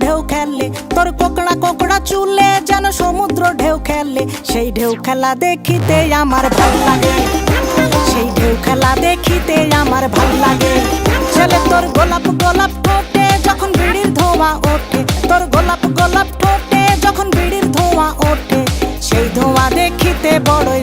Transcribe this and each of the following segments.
ঢেউ খেললে তোর কোকড়া কোকড়া চুলে যেন সমুদ্র ঢেউ খেললে সেই ঢেউ খেলা দেখিতে আমার ভালো লাগে। সেই ঢেউ খেলা দেখিতে আমার ভালো লাগে। ছেলে, তোর গোলাপ গোলাপ ঠোঁটে যখন বিড়ির ধোঁয়া ওঠে। তোর গোলাপ গোলাপ ঠোঁটে যখন বিড়ির ধোঁয়া ওঠে। সেই ধোঁয়া দেখিতে বড়ই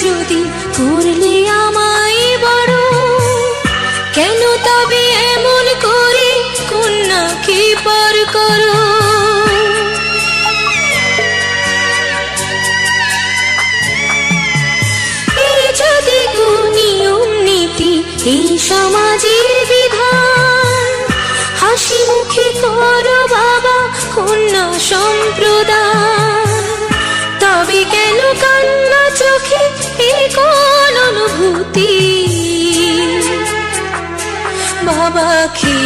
যদি আমায় বড়, কেন তবে এমন করে কন্যাকে পার করো? যদি নীতি এই সমাজের বিধান, হাসি মুখে করো বাবা কন্যা সম্প্রদায়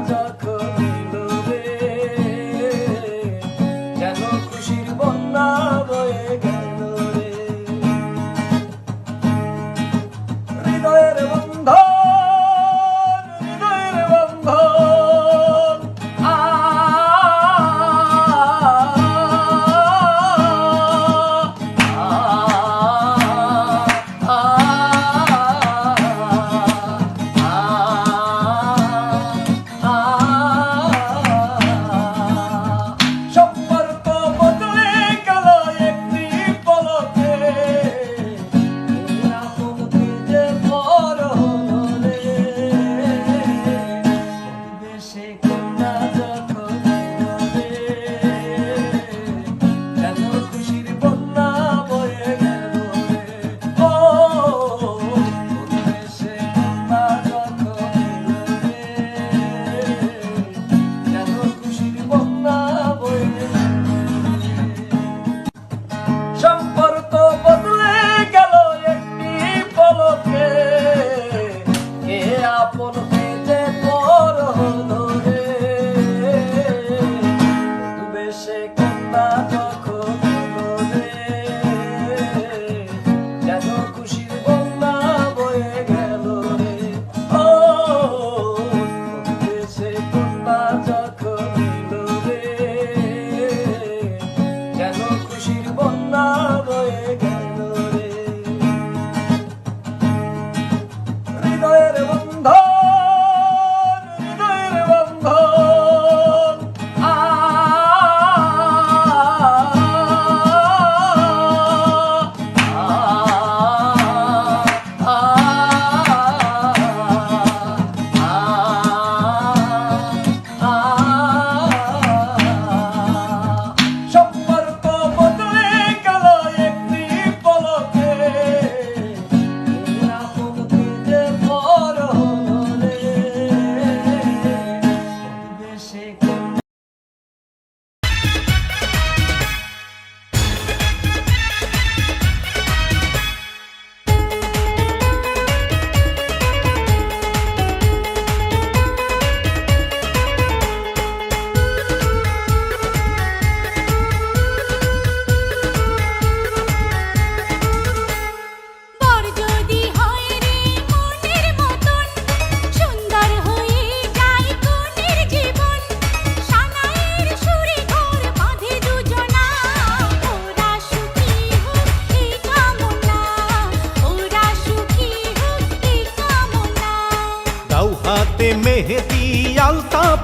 কন্যা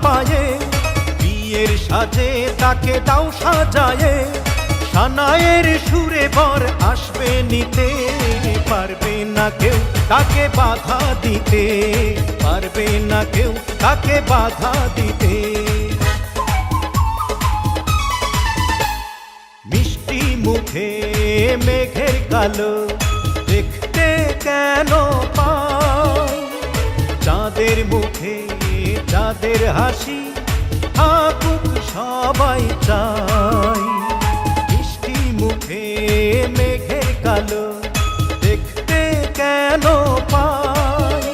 পায়ে, বিয়ের সাজে তাকে দাও সাজায়ে সানায়ের সুরে বর আসবে নিতে, পারবে না কেউ তাকে বাধা দিতে, পারবে না কেউ তাকে বাধা দিতে। মিষ্টি মুখে মেঘের কালো দেখতে কেন পাই চাঁদের মুখে চাঁদের হাসি, থাকুক সবাই চাই। মিষ্টি মুখে, মেঘের কালো, দেখতে কেন পাই?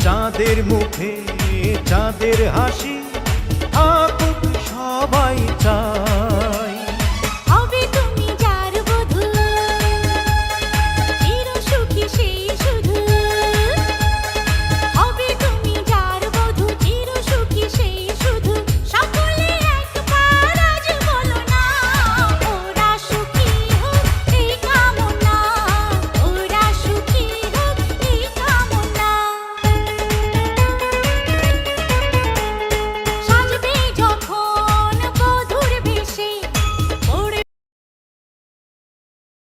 চাঁদের মুখে চাঁদের হাসি